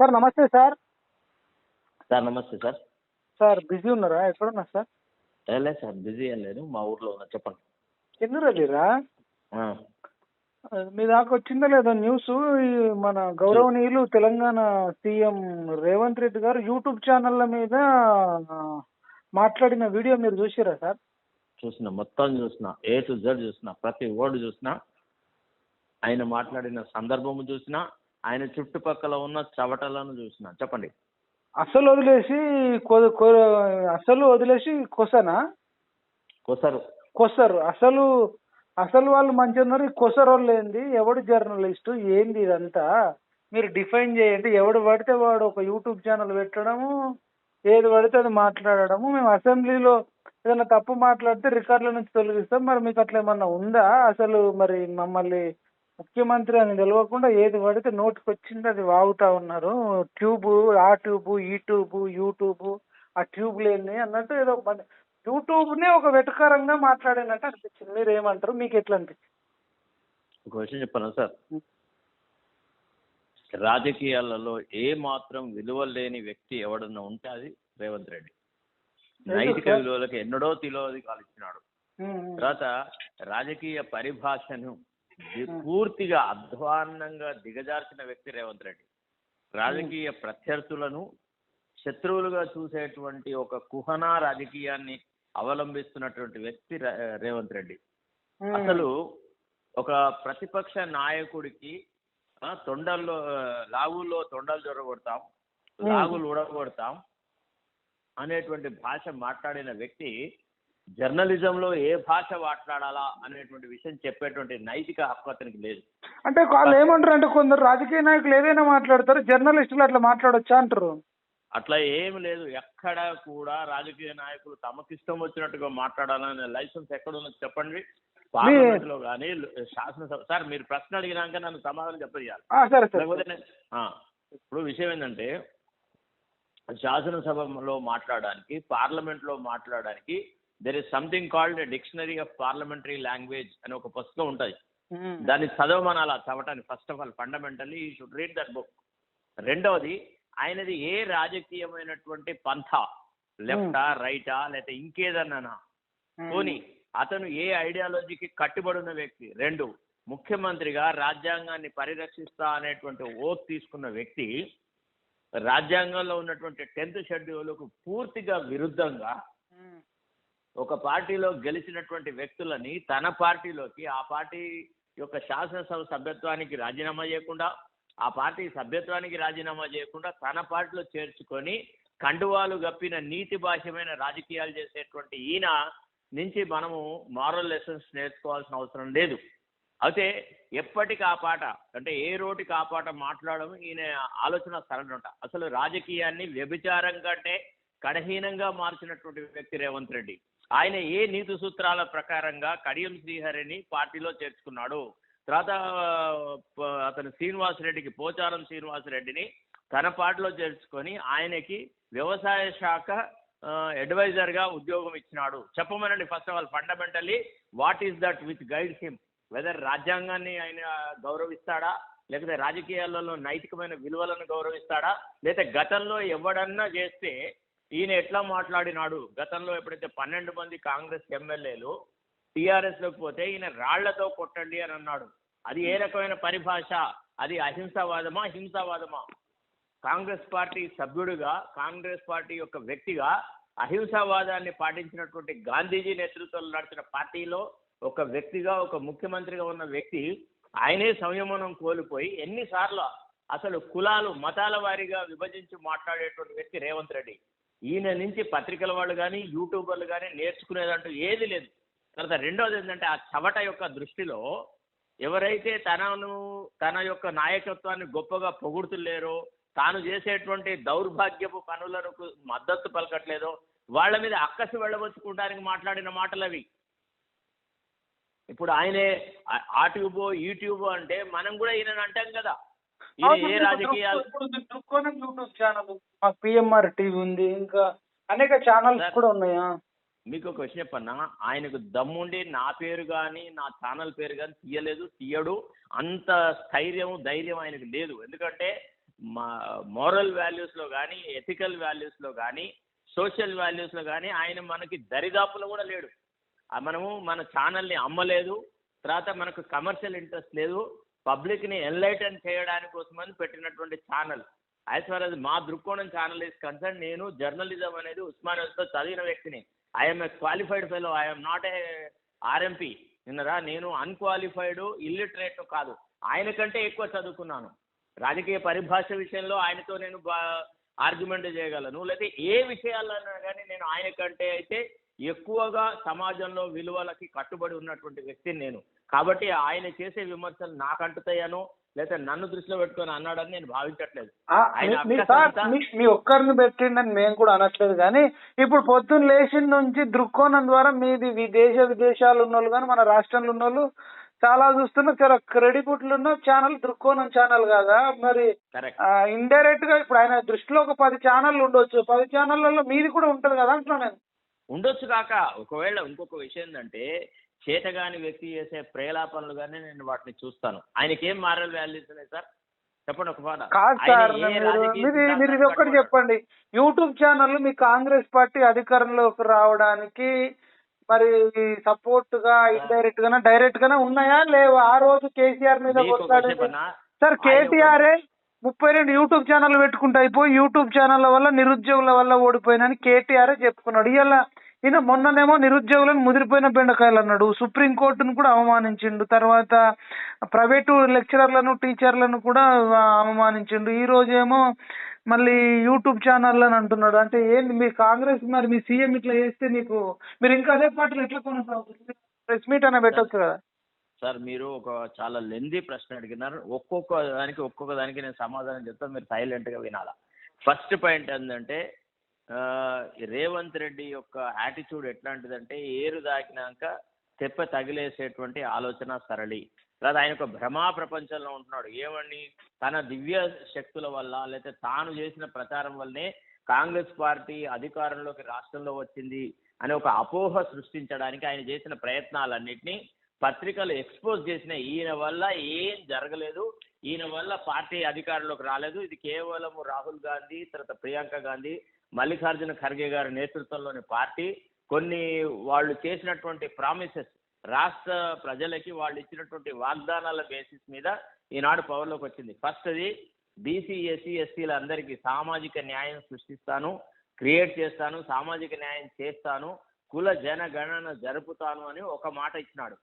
Sir నమస్తే sir. Sir నమస్తే sir. Sir busy ఉన్నారా? ఎక్కడున్నారు సార్? లేదు సార్ బిజీ ఏం లేదు. మా ఊర్లో ఉన్నా చెప్పండి. రోజురా ఆ, మీ దాకా వచ్చిందో లేదో న్యూస్? మన గౌరవనీయులు తెలంగాణ సీఎం రేవంత్ రెడ్డి గారు యూట్యూబ్ ఛానళ్ళ మీద మాట్లాడిన వీడియో మీరు చూసిరా సార్? చూసిన మొత్తం చూసిన ఏ టు జెడ్ చూసిన ప్రతి వర్డ్ చూసిన ఆయన మాట్లాడిన సందర్భము చూసిన ఆయన చుట్టుపక్కల ఉన్న చవటలను చూసిన. చెప్పండి. అసలు వదిలేసి అసలు వదిలేసి కొసనా? కొసరు. కొసరు. అసలు అసలు వాళ్ళు మంచి ఉన్నారు. కొసరు వాళ్ళు ఏంది? ఎవడు జర్నలిస్టు? ఏంది ఇదంతా? మీరు డిఫైన్ చేయండి. ఎవడు పడితే వాడు ఒక యూట్యూబ్ ఛానల్ పెట్టడము ఏది పడితే అది మాట్లాడడము. మేము అసెంబ్లీలో ఏదైనా తప్పు మాట్లాడితే రికార్డుల నుంచి తొలగిస్తాం. మరి మీకు అట్లా ఏమన్నా ఉందా? అసలు మరి మమ్మల్ని ముఖ్యమంత్రి అని తెలియకుండా ఏది పడితే నోటికి వచ్చింది అది వాగుతా ఉన్నారు. ట్యూబ్ ఆ ట్యూబ్ ఈ ట్యూబ్ యూట్యూబ్ ఆ ట్యూబ్ లేని అన్నట్టు ఏదో యూట్యూబ్ నే ఒక వెటకారంగా మాట్లాడినట్టు అనిపించింది. మీరు ఏమంటారు మీకు ఎట్లా అనిపించింది? ఒక విషయం చెప్పాను సార్? రాజకీయాలలో ఏ మాత్రం విలువ లేని వ్యక్తి ఎవడన్నా ఉంటే అది రేవంత్ రెడ్డి. నైతిక? విలువలకు ఎన్నడో తిలోది కాలిచ్చినాడు. ఉమ్, తర్వాత రాజకీయ పరిభాషను పూర్తిగా అధ్వాన్నంగా దిగజార్చిన వ్యక్తి రేవంత్ రెడ్డి. రాజకీయ ప్రత్యర్థులను శత్రువులుగా చూసేటువంటి ఒక కుహనా రాజకీయాన్ని అవలంబిస్తున్నటువంటి వ్యక్తి రేవంత్ రెడ్డి. అసలు ఒక ప్రతిపక్ష నాయకుడికి తొండల్లో లాగుల్లో తొండలు జొరగొడతాం. లాగులు ఉడగొడతాం అనేటువంటి భాష మాట్లాడిన వ్యక్తి జర్నలిజంలో ఏ భాష మాట్లాడాలా అనేటువంటి విషయం చెప్పేటువంటి నైతిక హక్కు అతనికి లేదు. అంటే వాళ్ళు ఏమంటారు అంటే కొందరు రాజకీయ నాయకులు ఏదైనా మాట్లాడతారు జర్నలిస్టులు అట్లా మాట్లాడొచ్చా అంటారు? అట్లా ఏం లేదు. ఎక్కడ కూడా రాజకీయ నాయకులు తమకిష్టం వచ్చినట్టుగా మాట్లాడాలనే లైసెన్స్ ఎక్కడ ఉన్నది చెప్పండి. పార్లమెంట్లో కానీ శాసనసభ సార్ మీరు ప్రశ్న అడిగినాక నన్ను సమాధానం చెప్పేయాలి లేకపోతే ఇప్పుడు విషయం ఏంటంటే శాసనసభలో మాట్లాడడానికి పార్లమెంట్లో మాట్లాడడానికి there is something called dictionary of parliamentary language అని ఒక పుస్తకం ఉంటుంది. ఉమ్, దాన్ని చదవమనాలి ఆ చదవటానికి first of all fundamentally you should read that book రెండవది ఆయనది ఏ రాజకీయమైనటువంటి పంథ? లెఫ్టా రైటా లేకపోతే ఇంకేదన్నా ఉమ్, పోనీ అతను ఏ ఐడియాలజీకి కట్టుబడిన వ్యక్తి? రెండు ముఖ్యమంత్రిగా రాజ్యాంగాన్ని పరిరక్షిస్తా అనేటువంటి ఓత్ తీసుకున్న వ్యక్తి రాజ్యాంగంలో ఉన్నటువంటి టెన్త్ షెడ్యూల్కు పూర్తిగా విరుద్ధంగా ఒక పార్టీలో గెలిచినటువంటి వ్యక్తులని తన పార్టీలోకి ఆ పార్టీ యొక్క శాసనసభ సభ్యత్వానికి రాజీనామా చేయకుండా ఆ పార్టీ సభ్యత్వానికి రాజీనామా చేయకుండా తన పార్టీలో చేర్చుకొని కండువాలు గప్పిన నీతి భాష్యమైన రాజకీయాలు చేసేటువంటి ఈయన నుంచి మనము మారల్ లెసన్స్ నేర్చుకోవాల్సిన అవసరం లేదు. అయితే ఎప్పటికి ఆ పాట అంటే ఏ రోటికి ఆ పాట మాట్లాడడం ఈయన ఆలోచన సరళంట. అసలు రాజకీయాన్ని వ్యభిచారం కంటే కడహీనంగా మార్చినటువంటి వ్యక్తి రేవంత్ రెడ్డి. ఆయన ఏ నీతి సూత్రాల ప్రకారంగా కడియం శ్రీహరిని పార్టీలో చేర్చుకున్నాడు? తర్వాత అతను శ్రీనివాస్ రెడ్డికి పోచారం శ్రీనివాస్ రెడ్డిని తన పార్టీలో చేర్చుకొని ఆయనకి వ్యవసాయ శాఖ అడ్వైజర్గా ఉద్యోగం ఇచ్చినాడు. చెప్పమనండి first of all fundamentally what is that with guides him whether రాజ్యాంగాన్ని ఆయన గౌరవిస్తాడా? లేకపోతే రాజకీయాలలో నైతికమైన విలువలను గౌరవిస్తాడా? లేదా గతంలో ఎవడన్నా చేస్తే ఈయన ఎట్లా మాట్లాడినాడు? గతంలో ఎప్పుడైతే పన్నెండు మంది కాంగ్రెస్ ఎమ్మెల్యేలు టీఆర్ఎస్లోకి పోతే ఈయన రాళ్ళతో కొట్టండి అని అన్నాడు. అది ఏ రకమైన పరిభాష? అది అహింసావాదమా హింసావాదమా? కాంగ్రెస్ పార్టీ సభ్యుడిగా కాంగ్రెస్ పార్టీ యొక్క వ్యక్తిగా అహింసావాదాన్ని పాటించినటువంటి గాంధీజీ నేతృత్వంలో నడిచిన పార్టీలో ఒక వ్యక్తిగా ఒక ముఖ్యమంత్రిగా ఉన్న వ్యక్తి ఆయనే సంయమనం కోల్పోయి ఎన్నిసార్లు అసలు కులాలు మతాల వారీగా విభజించి మాట్లాడేటువంటి వ్యక్తి రేవంత్ రెడ్డి. ఈయన నుంచి పత్రికల వాళ్ళు కానీ యూట్యూబర్లు కానీ నేర్చుకునేదంటూ ఏది లేదు. తర్వాత రెండోది ఏంటంటే ఆ చవట యొక్క దృష్టిలో ఎవరైతే తనను తన యొక్క నాయకత్వాన్ని గొప్పగా పొగుడుతులేరో తాను చేసేటువంటి దౌర్భాగ్యపు పనులకు మద్దతు పలకట్లేదో వాళ్ళ మీద అక్కసి వెళ్ళబుచ్చుకోవడానికి మాట్లాడిన మాటలు అవి ఇప్పుడు ఆయనే ఆ- ట్యూబో ఈ ట్యూబో అంటే మనం కూడా ఈయన అంటాం కదా. ఈయన అవును, ఏ మీకు రాజకీయాలు? దృక్- ఇప్పుడు మీకు దృక్కోణం యూట్యూబ్ ఛానల్ మాకు పిఎంఆర్ టీవీ ఉంది ఇంకా అనేక ఛానల్స్. కూడా ఉన్నాయా? మీకు ఒక విషయం చెప్పన్నా ఆయనకు దమ్ముండి నా పేరు కానీ నా ఛానల్ పేరు కానీ తీయలేదు తీయడు అంత స్థైర్యం ధైర్యం ఆయనకు లేదు. ఎందుకంటే మా మోరల్ వాల్యూస్లో కానీ ఎథికల్ వాల్యూస్లో కానీ సోషల్ వాల్యూస్లో కానీ ఆయన మనకి దరిదాపులో కూడా లేడు. మనము మన ఛానల్ని అమ్మలేదు తర్వాత మనకు కమర్షియల్ ఇంట్రెస్ట్ లేదు పబ్లిక్ని ఎన్లైటన్ చేయడానికి కోసమని పెట్టినటువంటి ఛానల్. యాజ్ ఫార్ మా దృక్కోణం ఛానల్ ఇస్ కన్సర్న్ నేను జర్నలిజం అనేది ఉస్మానియాతో చదివిన వ్యక్తిని. I'm a qualified fellow I'm not a RMP. నిన్నరా నేను అన్క్వాలిఫైడ్ ఇల్లిటరేట్ కాదు. ఆయన కంటే ఎక్కువ చదువుకున్నాను. రాజకీయ పరిభాష విషయంలో ఆయనతో నేను ఆర్గ్యుమెంట్ చేయగలను. లేకపోతే ఏ విషయాలన్నా కానీ నేను ఆయన కంటే అయితే ఎక్కువగా సమాజంలో విలువలకి కట్టుబడి ఉన్నటువంటి వ్యక్తిని నేను. కాబట్టి ఆయన చేసే విమర్శలు నాకు అంటుతాయనో లేదా నన్ను దృష్టిలో పెట్టుకొని అన్నాడని నేను భావించట్లేదు. మీ- ఒక్కరిని పెట్టిండని మేము కూడా అనట్లేదు కానీ ఇప్పుడు పొద్దున్న లేచిన నుంచి దృక్కోణం ద్వారా మీది విదేశ విదేశాలు ఉన్న వాళ్ళు కానీ మన రాష్ట్రంలో ఉన్న వాళ్ళు చాలా చూస్తున్నా చాలా క్రెడిబుల్ ఉన్న ఛానల్ దృక్కోణం ఛానల్ కాదా? మరి ఇండైరెక్ట్గా ఇప్పుడు ఆయన దృష్టిలో ఒక పది ఛానళ్ళు ఉండొచ్చు. పది ఛానళ్ళలో మీది కూడా ఉంటది కదా అంటున్నా నేను. ఉండొచ్చు కాక ఒకవేళ ఇంకొక విషయం ఏంటంటే చేతగాని వ్యక్తి చేసే ప్రేలాపనలు కానీ నేను వాటిని చూస్తాను. ఆయనకి ఏం మారల్ వాల్యూస్ ఉన్నాయి సార్? చెప్పండి ఒక మాట కాదు సార్ మీరు ఇది ఒక్కటి? చెప్పండి. యూట్యూబ్ ఛానల్ మీ కాంగ్రెస్ పార్టీ అధికారంలోకి రావడానికి మరి సపోర్ట్గా ఇండైరెక్ట్ గానా డైరెక్ట్ గానే ఉన్నాయా? లేవా? ఆ రోజు కేసీఆర్ మీద? సార్ కేటీఆర్ ముప్పై రెండు యూట్యూబ్ ఛానల్ పెట్టుకుంటా అయిపోయి యూట్యూబ్ ఛానల్ వల్ల నిరుద్యోగుల వల్ల ఓడిపోయినని కేటీఆర్ చెప్పుకున్నాడు. ఇవాళ ఈయన మొన్ననేమో నిరుద్యోగులను ముదిరిపోయిన బెండకాయలు అన్నాడు. సుప్రీం కోర్టును కూడా అవమానించిండు. తర్వాత ప్రైవేటు లెక్చరర్లను టీచర్లను కూడా అవమానించిండు. ఈ రోజేమో మళ్ళీ యూట్యూబ్ ఛానల్ అని అంటున్నాడు. అంటే ఏంది మీ కాంగ్రెస్ మరి మీ సీఎం ఇట్లా చేస్తే నీకు మీరు ఇంకా అదే పాటలు ఎట్లా కొనసాగుతుంది? ప్రెస్ మీట్ అన్న పెట్టొచ్చు కదా. సార్ మీరు ఒక చాలా లెందీ ప్రశ్న అడిగినారు. ఒక్కొక్క దానికి ఒక్కొక్క దానికి నేను సమాధానం చెప్తాను. మీరు సైలెంట్గా వినాలా. ఫస్ట్ పాయింట్ ఏంటంటే రేవంత్ రెడ్డి యొక్క యాటిట్యూడ్ ఎట్లాంటిదంటే ఏరు దాకినాక తెప్ప తగిలేసేటువంటి ఆలోచన సరళి. లేదా ఆయన ఒక భ్రమా ప్రపంచంలో ఉంటున్నాడు. ఏమని తన దివ్య శక్తుల వల్ల లేకపోతే తాను చేసిన ప్రచారం వల్లనే కాంగ్రెస్ పార్టీ అధికారంలోకి రాష్ట్రంలో వచ్చింది అనే ఒక అపోహ సృష్టించడానికి ఆయన చేసిన ప్రయత్నాలన్నింటినీ పత్రికలు ఎక్స్పోజ్ చేసిన ఈయన వల్ల ఏం జరగలేదు. ఈయన వల్ల పార్టీ అధికారంలోకి రాలేదు. ఇది కేవలం రాహుల్ గాంధీ తర్వాత ప్రియాంక గాంధీ మల్లికార్జున ఖర్గే గారి నేతృత్వంలోని పార్టీ కొన్ని వాళ్ళు చేసినటువంటి ప్రామిసెస్ రాష్ట్ర ప్రజలకి వాళ్ళు ఇచ్చినటువంటి వాగ్దానాల బేసిస్ మీద ఈనాడు పవర్లోకి వచ్చింది. ఫస్ట్ అది బీసీ ఎస్సీ ఎస్టీలందరికీ సామాజిక న్యాయం సృష్టిస్తాను క్రియేట్ చేస్తాను సామాజిక న్యాయం చేస్తాను కుల జనగణన జరుపుతాను అని ఒక మాట ఇచ్చినాడు.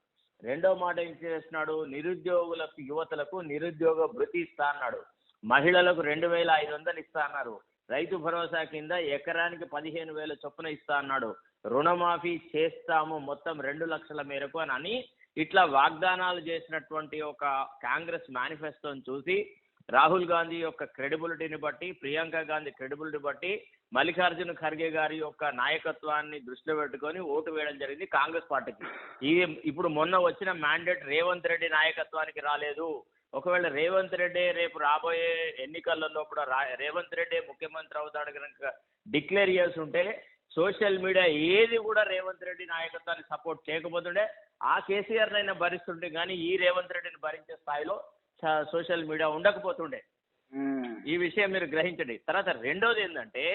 రెండో మాట ఏం చేస్తున్నాడు? నిరుద్యోగులకు యువతలకు నిరుద్యోగ భృతి ఇస్తా అన్నాడు. మహిళలకు రెండు వేల ఐదు వందలు ఇస్తా అన్నారు. రైతు భరోసా కింద ఎకరానికి పదిహేను వేల చొప్పున ఇస్తా అన్నాడు. రుణమాఫీ చేస్తాము మొత్తం రెండు లక్షల మేరకు అని అని ఇట్లా వాగ్దానాలు చేసినటువంటి ఒక కాంగ్రెస్ మేనిఫెస్టోని చూసి రాహుల్ గాంధీ యొక్క క్రెడిబిలిటీని బట్టి ప్రియాంక గాంధీ క్రెడిబిలిటీ బట్టి మల్లికార్జున ఖర్గే గారి యొక్క నాయకత్వాన్ని దృష్టిలో పెట్టుకొని ఓటు వేయడం జరిగింది కాంగ్రెస్ పార్టీకి. ఇది ఇప్పుడు మొన్న వచ్చిన మ్యాండేట్ రేవంత్ రెడ్డి నాయకత్వానికి రాలేదు. ఒకవేళ రేవంత్ రెడ్డి రేపు రాబోయే ఎన్నికలలో కూడా రా రేవంత్ రెడ్డి ముఖ్యమంత్రి అవుతాడు కనుక డిక్లేర్ చేసి ఉంటే సోషల్ మీడియా ఏది కూడా రేవంత్ రెడ్డి నాయకత్వాన్ని సపోర్ట్ చేయకపోతుండే ఆ కేసీఆర్ అయినా భరిస్తుండే కానీ ఈ రేవంత్ రెడ్డిని భరించే స్థాయిలో సోషల్ మీడియా ఉండకపోతుండే. ఈ విషయం మీరు గ్రహించండి. తర్వాత రెండోది ఏంటంటే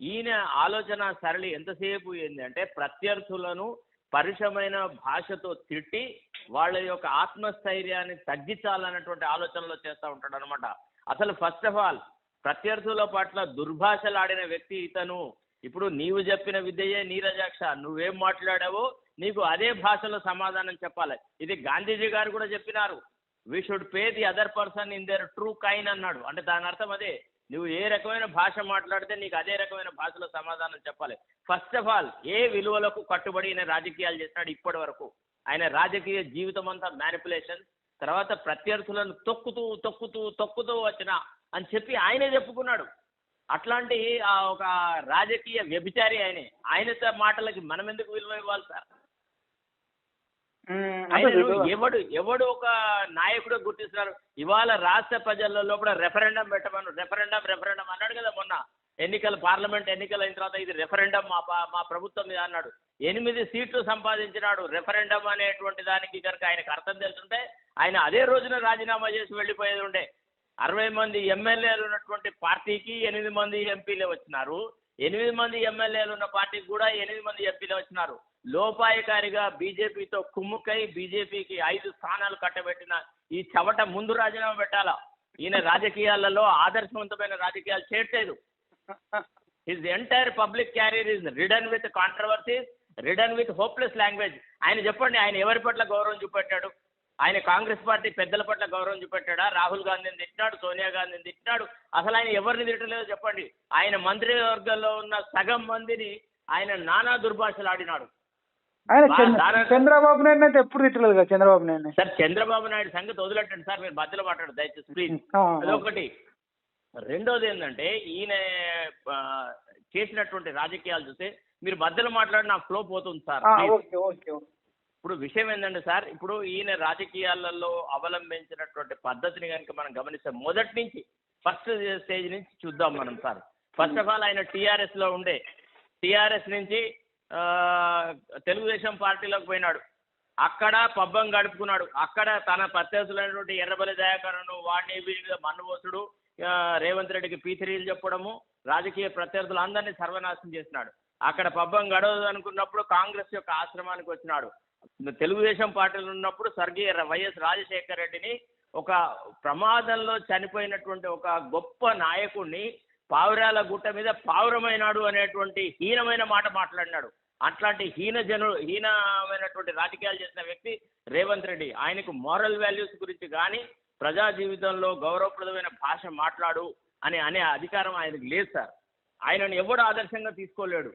ఈయన ఆలోచన సరళి ఎంతసేపు ఏంటంటే ప్రత్యర్థులను పరుషమైన భాషతో తిట్టి వాళ్ళ యొక్క ఆత్మస్థైర్యాన్ని తగ్గించాలన్నటువంటి ఆలోచనలో చేస్తూ ఉంటాడు అనమాట అసలు ఫస్ట్ ఆఫ్ ఆల్ ప్రత్యర్థుల పట్ల దుర్భాషలాడిన వ్యక్తి ఇతను. ఇప్పుడు నీవు చెప్పిన విద్యయే నీరజాక్ష. నువ్వేం మాట్లాడావో నీకు అదే భాషలో సమాధానం చెప్పాలి. ఇది గాంధీజీ గారు కూడా చెప్పినారు. We should pay the other person in their true coin అన్నాడు. అంటే దాని అర్థం అదే. నువ్వు ఏ రకమైన భాష మాట్లాడితే నీకు అదే రకమైన భాషలో సమాధానం చెప్పాలి. ఫస్ట్ ఆఫ్ ఆల్ ఏ విలువలకు కట్టుబడి రాజకీయాలు చేసినాడు ఇప్పటి వరకు? ఆయన రాజకీయ జీవితం అంతా మ్యానిపులేషన్ తర్వాత ప్రత్యర్థులను తొక్కుతూ తొక్కుతూ తొక్కుతూ వచ్చిన అని చెప్పి ఆయనే చెప్పుకున్నాడు. అట్లాంటి ఆ ఒక రాజకీయ వ్యభిచారి ఆయనే. ఆయనతో మాటలకి మనం ఎందుకు విలువ ఇవ్వాలి సార్? ఎవడు ఎవడు ఒక నాయకుడు గుర్తిస్తున్నారు ఇవాళ రాష్ట్ర ప్రజలలో కూడా రెఫరెండం పెట్టమను రెఫరెండం రెఫరెండం అన్నాడు కదా మొన్న. ఎన్నికలు పార్లమెంట్ ఎన్నికలు అయిన తర్వాత ఇది రెఫరెండం మా మా ప్రభుత్వం మీద అన్నాడు. ఎనిమిది సీట్లు సంపాదించినాడు రెఫరెండం అనేటువంటి దానికి కనుక ఆయనకు అర్థం తెలుసుంటే ఆయన అదే రోజున రాజీనామా చేసి వెళ్ళిపోయేది ఉండే. అరవై మంది ఎమ్మెల్యేలు ఉన్నటువంటి పార్టీకి ఎనిమిది మంది ఎంపీలు వచ్చినారు. ఎనిమిది మంది ఎమ్మెల్యేలు ఉన్న పార్టీకి కూడా ఎనిమిది మంది ఎంపీలు వచ్చినారు. లోపాయకారిగా బీజేపీతో కుమ్ముకై బీజేపీకి ఐదు స్థానాలు కట్టబెట్టిన ఈ చవట ముందు రాజీనామా పెట్టాలా? ఈయన రాజకీయాలలో ఆదర్శవంతమైన రాజకీయాలు చేయట్లేదు his entire public career is ridden with controversies ridden with hopeless language ఆయన చెప్పండి ఆయన ఎవరి పట్ల గౌరవం చూపెట్టాడు? ఆయన కాంగ్రెస్ పార్టీ పెద్దల పట్ల గౌరవం చూపెట్టాడా? రాహుల్ గాంధీని తిట్టినాడు సోనియా గాంధీని తిట్టినాడు. అసలు ఆయన ఎవరిని తిట్టలేదో చెప్పండి. ఆయన మంత్రివర్గంలో ఉన్న సగం మందిని ఆయన నానా దుర్భాషలు ఆడినాడు. చంద్రబాబు నాయుడు అయితే ఎప్పుడు తిట్టలేదు కదా చంద్రబాబు నాయుడు సార్ చంద్రబాబు నాయుడు సంగతి వదిలేటండి సార్ మీరు మధ్యలో మాట్లాడు దయచేసి ప్లీజ్ అదొకటి. రెండోది ఏంటంటే ఈయన చేసినటువంటి రాజకీయాలు చూస్తే మీరు మధ్యలో మాట్లాడి నా ఫ్లో పోతుంది సార్ ప్లీజ్. ఓకే ఓకే ఇప్పుడు విషయం ఏంటంటే సార్ ఇప్పుడు ఈయన రాజకీయాలలో అవలంబించినటువంటి పద్ధతిని కనుక మనం గమనిస్తే మొదటి నుంచి ఫస్ట్ స్టేజ్ నుంచి చూద్దాం మనం సార్. ఫస్ట్ ఆఫ్ ఆల్ ఆయన టీఆర్ఎస్లో ఉండే. టీఆర్ఎస్ నుంచి తెలుగుదేశం పార్టీలోకి పోయినాడు. అక్కడ పబ్బం గడుపుకున్నాడు. అక్కడ తన ప్రత్యర్థులైనటువంటి ఎర్రబలి దయాకరను వాడిని వీడి మన్నుబోసుడు రేవంత్ రెడ్డికి పీతిరీలు చెప్పడము రాజకీయ ప్రత్యర్థులందరినీ సర్వనాశనం చేసినాడు అక్కడ పబ్బం గడవదు అనుకున్నప్పుడు కాంగ్రెస్ యొక్క ఆశ్రమానికి వచ్చినాడు. తెలుగుదేశం పార్టీలు ఉన్నప్పుడు స్వర్గీయ వైఎస్ రాజశేఖర రెడ్డిని ఒక ప్రమాదంలో చనిపోయినటువంటి ఒక గొప్ప నాయకుడిని పావురాల గుట్ట మీద పావురమైనాడు అనేటువంటి హీనమైన మాట మాట్లాడినాడు. అట్లాంటి హీన జను హీనమైనటువంటి రాజకీయాలు చేసిన వ్యక్తి రేవంత్ రెడ్డి. ఆయనకు మోరల్ వాల్యూస్ గురించి కానీ ప్రజా జీవితంలో గౌరవప్రదమైన భాష మాట్లాడు అని అనే అధికారం ఆయనకు లేదు సార్. ఆయనను ఎవడు ఆదర్శంగా తీసుకోలేడు.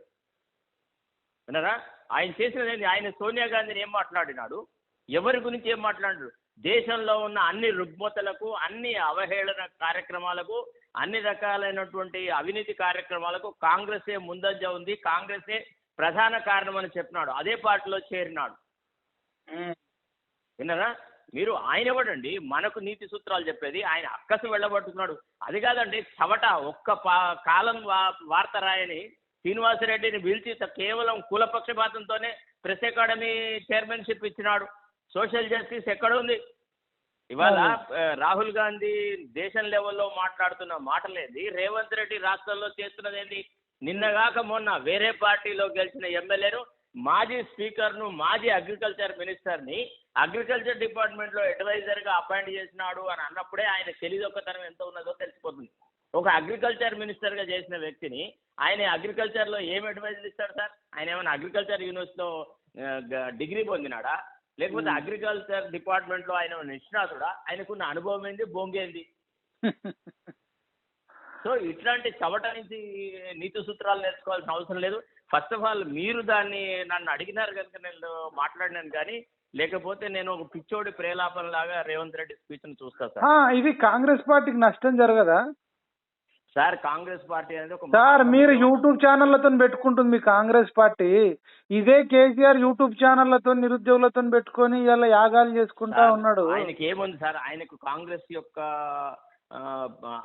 విన్నారా? ఆయన చేసినది? ఆయన సోనియా గాంధీని ఏం మాట్లాడినాడు? ఎవరి గురించి ఏం మాట్లాడాడు దేశంలో ఉన్న అన్ని రుగ్మతలకు అన్ని అవహేళన కార్యక్రమాలకు అన్ని రకాలైనటువంటి అవినీతి కార్యక్రమాలకు కాంగ్రెసే ముందంజ ఉంది. కాంగ్రెసే ప్రధాన కారణం అని చెప్పినాడు. అదే పార్టీలో చేరినాడు. విన్నారా? మీరు ఆయన ఎవడండి మనకు నీతి సూత్రాలు చెప్పేది ఆయన అక్కసు వెళ్ళబట్టుకున్నాడు అది కాదండి చవట ఒక్క పా కాలం వా వార్త రాయని శ్రీనివాసరెడ్డిని పిలిచి కేవలం కులపక్షపాతంతోనే ప్రెస్ అకాడమీ చైర్మన్షిప్ ఇచ్చినాడు. సోషల్ జస్టిస్ ఎక్కడ ఉంది ఇవాళ రాహుల్ గాంధీ దేశం లెవెల్లో మాట్లాడుతున్న మాటలేంది? రేవంత్ రెడ్డి రాష్ట్రంలో చేస్తున్నది ఏంది నిన్నగాక మొన్న వేరే పార్టీలో గెలిచిన ఎమ్మెల్యేను మాజీ స్పీకర్ను మాజీ అగ్రికల్చర్ మినిస్టర్ని అగ్రికల్చర్ డిపార్ట్మెంట్లో అడ్వైజర్గా అపాయింట్ చేసినాడు అని అన్నప్పుడే ఆయన తెలియదొక్కతనం ఎంత ఉన్నదో తెలిసిపోతుంది. ఒక అగ్రికల్చర్ మినిస్టర్గా చేసిన వ్యక్తిని ఆయన అగ్రికల్చర్లో ఏం అడ్వైజర్ ఇస్తాడు సార్? ఆయన ఏమైనా అగ్రికల్చర్ యూనివర్సిటీలో డిగ్రీ పొందినాడా? లేకపోతే అగ్రికల్చర్ డిపార్ట్మెంట్లో ఆయన నిష్ణాతుడా? ఆయనకున్న అనుభవం ఏంది? బొంగేంది? సో ఇట్లాంటి చవట నుంచి నీతి సూత్రాలు నేర్చుకోవాల్సిన అవసరం లేదు. ఫస్ట్ ఆఫ్ ఆల్ మీరు దాన్ని నన్ను అడిగినారు కనుక నేను మాట్లాడినాను కానీ లేకపోతే నేను ఒక పిచ్చోడి ప్రేలాపన లాగా రేవంత్ రెడ్డి స్పీచ్ను చూస్తా సార్. ఇది కాంగ్రెస్ పార్టీకి నష్టం జరగదా? సార్ కాంగ్రెస్ పార్టీ అనేది ఒక సార్ మీరు యూట్యూబ్ ఛానళ్ళతో పెట్టుకుంటుంది మీ కాంగ్రెస్ పార్టీ. ఇదే కేసీఆర్ యూట్యూబ్ ఛానళ్ళతో నిరుద్యోగులతో పెట్టుకొని ఇలా యాగాలు చేసుకుంటా ఉన్నాడు. ఆయనకి ఏముంది సార్? ఆయనకు కాంగ్రెస్ యొక్క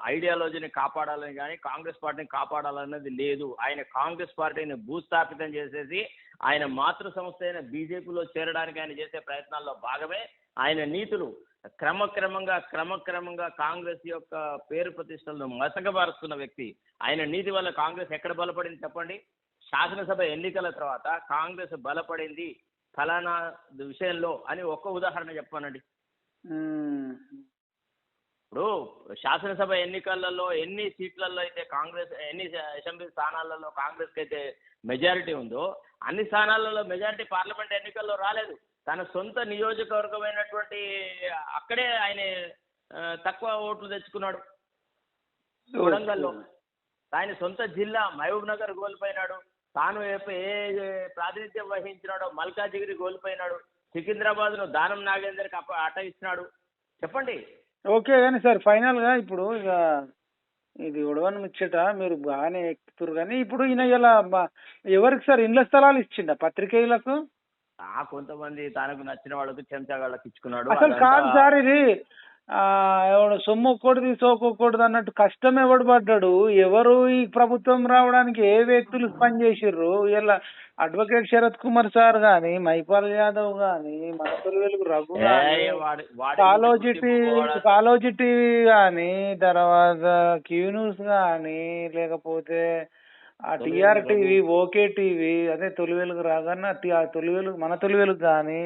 ఐడియాలజీని కాపాడాలని కానీ కాంగ్రెస్ పార్టీని కాపాడాలన్నది లేదు. ఆయన కాంగ్రెస్ పార్టీని భూస్థాపితం చేసేసి ఆయన మాతృ సంస్థ అయిన బీజేపీలో చేరడానికి ఆయన చేసే ప్రయత్నాల్లో భాగమే ఆయన నీతులు. క్రమక్రమంగా క్రమక్రమంగా కాంగ్రెస్ యొక్క పేరు ప్రతిష్టలను మసకబారుస్తున్న వ్యక్తి. ఆయన నీతి వల్ల కాంగ్రెస్ ఎక్కడ బలపడింది చెప్పండి? శాసనసభ ఎన్నికల తర్వాత కాంగ్రెస్ బలపడింది ఫలానా విషయంలో అని ఒక్క ఉదాహరణ చెప్పానండి. ఇప్పుడు శాసనసభ ఎన్నికలలో ఎన్ని సీట్లలో అయితే కాంగ్రెస్ ఎన్ని అసెంబ్లీ స్థానాలలో కాంగ్రెస్కి అయితే మెజారిటీ ఉందో అన్ని స్థానాలలో మెజారిటీ పార్లమెంట్ ఎన్నికల్లో రాలేదు. తన సొంత నియోజకవర్గమైనటువంటి అక్కడే ఆయన తక్కువ ఓట్లు తెచ్చుకున్నాడు. వరంగల్లో. ఆయన సొంత జిల్లా మహబూబ్ నగర్ కోల్పోయినాడు. తాను ఏ- ఏ ప్రాతినిధ్యం వహించినాడో మల్కాజిగిరి కోల్పోయినాడు. సికింద్రాబాద్ను దానం నాగేందర్కి అప్ప అట ఇచ్చినాడు చెప్పండి. ఓకే కానీ సార్ ఫైనల్గా ఇప్పుడు ఇక ఇది ఉడవని ముచ్చట మీరు బాగానే ఎక్కుతురు కానీ ఇప్పుడు ఈయన ఇలా ఎవరికి సార్ ఇండ్ల స్థలాలు ఇచ్చిండ పత్రికేయులకు? ఆ కొంతమంది తనకు నచ్చిన వాళ్ళకి చెంచా వాళ్ళకి ఇచ్చుకున్నాడు అసలు కాదు సార్ ఇది. ఎవడు సొమ్ము ఒక్కటిది సోకొక్కటిది అన్నట్టు కష్టం ఎవడు పడ్డాడు? ఎవరు ఈ ప్రభుత్వం రావడానికి ఏ వ్యక్తులు పని చేసిర్రు? ఇలా అడ్వకేట్ శరత్ కుమార్ సార్ గాని మైపాల్ యాదవ్ గాని మనపల్లి వెలుగు రఘు ఏ, గాని వాడి వాడి కాలోజీ గురించి టీవీ చెప్పుకోవడం- కాలోజీ టీవీ కానీ తర్వాత క్యూ న్యూస్ కానీ లేకపోతే ఆ టీఆర్ టీవీ ఓకే టీవీ అదే తొలి వెలుగు రాగానే తొలి వెలుగు మన తొలి వెలుగు కానీ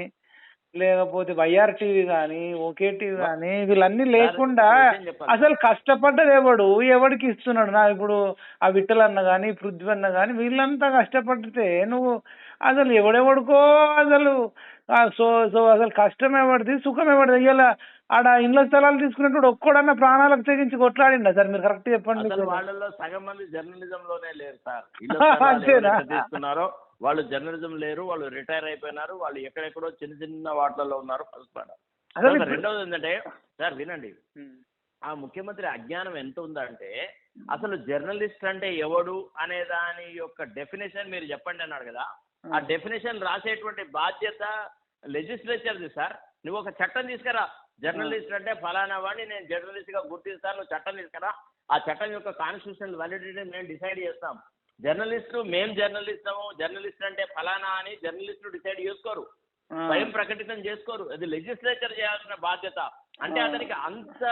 లేకపోతే వైఆర్ టీవీ కానీ ఓకే టీవీ కానీ వీళ్ళన్నీ లేకుండా. అసలు కష్టపడ్డది ఎవడు? ఎవడికి ఇస్తున్నాడు? నా ఇప్పుడు ఆ విఠల్ అన్న కానీ పృథ్వీ అన్న కానీ వీళ్ళంతా కష్టపడితే నువ్వు అసలు ఎవడెవడికో అసలు సో సో అసలు కష్టం ఎవడిది సుఖం ఎవడిది? ఇలా ఆడ ఇండ్ల స్థలాలు తీసుకున్నప్పుడు ఒక్కడన్నా ప్రాణాలకు తెగించి కొట్లాడిండా? సార్ మీరు కరెక్ట్ చెప్పండి వాళ్ళలో సగం మంది జర్నలిజం లోనే లేరు సార్. వాళ్ళు జర్నలిజం లేరు వాళ్ళు రిటైర్ అయిపోయినారు వాళ్ళు ఎక్కడెక్కడో చిన్న చిన్న వాటిలలో ఉన్నారు రెండవది ఏంటంటే సార్ వినండి. ఆ ముఖ్యమంత్రి అజ్ఞానం ఎంత ఉందంటే అసలు జర్నలిస్ట్ అంటే ఎవడు అనే దాని యొక్క డెఫినేషన్ మీరు చెప్పండి అన్నాడు కదా. ఆ డెఫినేషన్ రాసేటువంటి బాధ్యత లెజిస్లేచర్ది సార్. నువ్వు ఒక చట్టం తీసుకురా. జర్నలిస్ట్ అంటే ఫలానా వాడిని నేను జర్నలిస్ట్గా గుర్తిస్తాను నువ్వు చట్టం తీసుకురా. ఆ చట్టం యొక్క కాన్స్టిట్యూషనల్ వ్యాలిడిటీ మేము డిసైడ్ చేస్తాం. జర్నలిస్ట్ మేం జర్నలిస్టము జర్నలిస్ట్ అంటే ఫలానా అని జర్నలిస్టులు డిసైడ్ చేసుకోరు. స్వయం ప్రకటితం చేసుకోరు. అది లెజిస్లేచర్ చేయాల్సిన బాధ్యత. అంటే. అతనికి అంత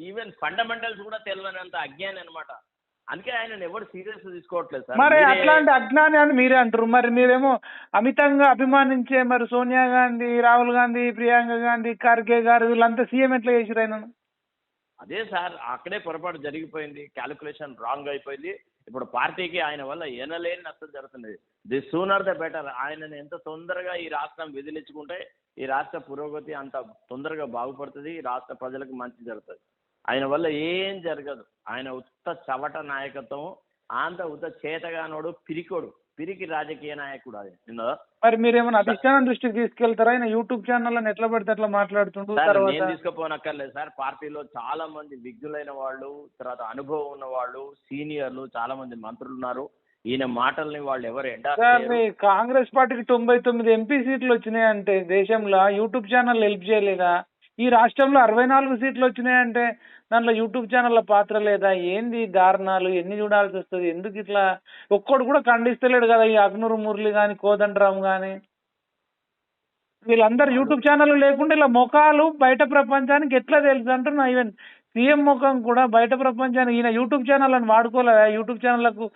ఈవెన్ ఫండమెంటల్స్ కూడా తెలియనంత అజ్ఞాని అనమాట అందుకే ఆయన ఎవరు సీరియస్ తీసుకోవట్లేదు సార్. మరి అట్లాంటి అజ్ఞాని అని మీరే అంటారు. మరి మీరేమో అమితంగా అభిమానించే మరి సోనియా గాంధీ రాహుల్ గాంధీ ప్రియాంక గాంధీ ఖర్గే గారు వీళ్ళంతా సీఎం ఎట్లా చేసిరు ఆయన అదే సార్ అక్కడే పొరపాటు జరిగిపోయింది. క్యాలిక్యులేషన్ రాంగ్ అయిపోయింది. ఇప్పుడు పార్టీకి ఆయన వల్ల ఎనలేని నష్టం జరుగుతుంది. ది సూనర్ ద బెటర్ ఆయనను ఎంత తొందరగా ఈ రాష్ట్రం విధిలించుకుంటే ఈ రాష్ట్ర పురోగతి అంత తొందరగా బాగుపడుతుంది ఈ రాష్ట్ర ప్రజలకు మంచి జరుగుతుంది. ఆయన వల్ల ఏం జరగదు. ఆయన ఉత్త చవట నాయకత్వం ఆంధ్ర ఉత్త చేతగానోడు పిరికోడు. పిరికి రాజకీయ నాయకుడు అది. మరి మీరేమైనా అధిష్టానం దృష్టికి తీసుకెళ్తారా? ఆయన యూట్యూబ్ ఛానల్ ఎట్లా పడితే అట్లా మాట్లాడుతుంటూ సార్ తర్వాత నేను తీసుకుపోనక్కర్లేదు సార్. పార్టీలో చాలా మంది విజ్ఞులైన వాళ్ళు తర్వాత అనుభవం ఉన్న వాళ్ళు సీనియర్లు చాలా మంది మంత్రులు ఉన్నారు. ఈయన మాటల్ని వాళ్ళు ఎవరు మీ కాంగ్రెస్ పార్టీకి తొంభై తొమ్మిది ఎంపీ సీట్లు వచ్చినాయంటే దేశంలో యూట్యూబ్ ఛానల్ హెల్ప్ చేయలేదా? ఈ రాష్ట్రంలో అరవై నాలుగు సీట్లు వచ్చినాయంటే దాంట్లో యూట్యూబ్ ఛానళ్ళ పాత్ర లేదా? ఏంది దారుణాలు ఎన్ని చూడాల్సి వస్తుంది? ఎందుకు ఇట్లా? ఒక్కడు కూడా ఖండిస్తలేడు కదా ఈ అగ్నూరు మురళి కానీ కోదండరామ్ కానీ వీళ్ళందరూ యూట్యూబ్ ఛానల్ లేకుండా ఇలా ముఖాలు బయట ప్రపంచానికి ఎట్లా తెలుసు అంటున్నా? ఈవెన్ సీఎం ముఖం కూడా బయట ప్రపంచానికి ఈయన యూట్యూబ్ ఛానల్ అని వాడుకోలేదా? యూట్యూబ్ ఛానళ్ళకు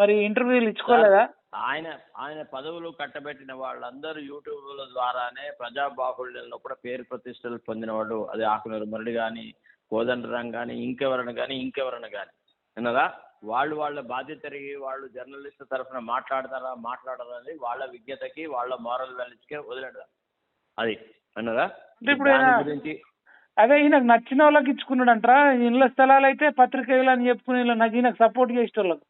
మరి ఇంటర్వ్యూలు ఇచ్చుకోలేదా? ఆయన ఆయన పదవులు కట్టబెట్టిన వాళ్ళందరూ యూట్యూబ్ల ద్వారానే ప్రజా బాహుళ్యంలో కూడా పేరు ప్రతిష్టలు పొందిన వాళ్ళు అది ఆకునూరు మురళి కానీ కోదండరాం కానీ ఇంకెవరైనా కానీ ఇంకెవరైనా కానీ విన్నదా? వాళ్ళు వాళ్ళ బాధ్యత ఎరిగి వాళ్ళు జర్నలిస్ట్ తరఫున మాట్లాడతారా మాట్లాడరా అనేది వాళ్ళ విజ్ఞతకి వాళ్ళ మారల్ వాల్యూస్కే వదిలేదా అది. అన్నదా ఇప్పుడు గురించి అదే ఈయనకు నచ్చిన వాళ్ళకి ఇచ్చుకున్నాడు అంటారా ఇండ్ల స్థలాలు అయితే పత్రికేయులు అని చెప్పుకునే నాకు ఈయనకు సపోర్ట్ చేసే వాళ్ళకు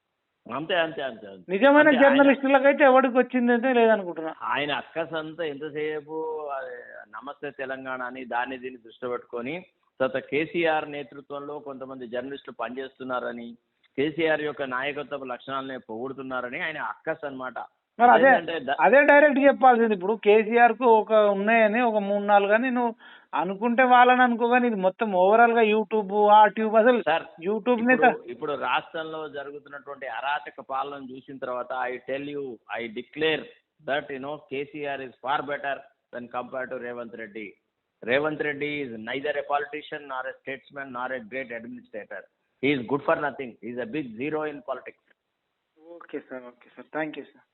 అంతే అంతే అంతే. నిజమైన అంటే ఆయన- జర్నలిస్టులకు అయితే ఎవరికి వచ్చింది అయితే లేదనుకుంటున్నా ఆయన అక్కసంతా ఎంతసేపు నమస్తే తెలంగాణ అని దాన్ని దీన్ని దృష్టి పెట్టుకొని తర్వాత కేసీఆర్ నేతృత్వంలో కొంతమంది జర్నలిస్టులు పనిచేస్తున్నారని కేసీఆర్ యొక్క నాయకత్వ లక్షణాలని పొగుడుతున్నారని ఆయన అక్కస్ అన్నమాట మరి అదే అదే డైరెక్ట్ చెప్పాల్సింది. ఇప్పుడు కేసీఆర్కు ఒక ఉన్నాయని ఒక మూడు నాలుగు అని నువ్వు అనుకుంటే వాళ్ళని అనుకోగాని ఇది మొత్తం ఓవరాల్గా యూట్యూబ్ ఆ ట్యూబ్ అసలు సార్ యూట్యూబ్ నే ఇప్పుడు ఇప్పుడు రాష్ట్రంలో జరుగుతున్నటువంటి అరాచక పాలన చూసిన తర్వాత I tell you I declare that you know KCR is far better then compare to Revanth Reddy. Revanth Reddy is neither a politician nor a statesmen nor a great administrator is good for nothing is a big zero in politics okay sir okay sir thank you sir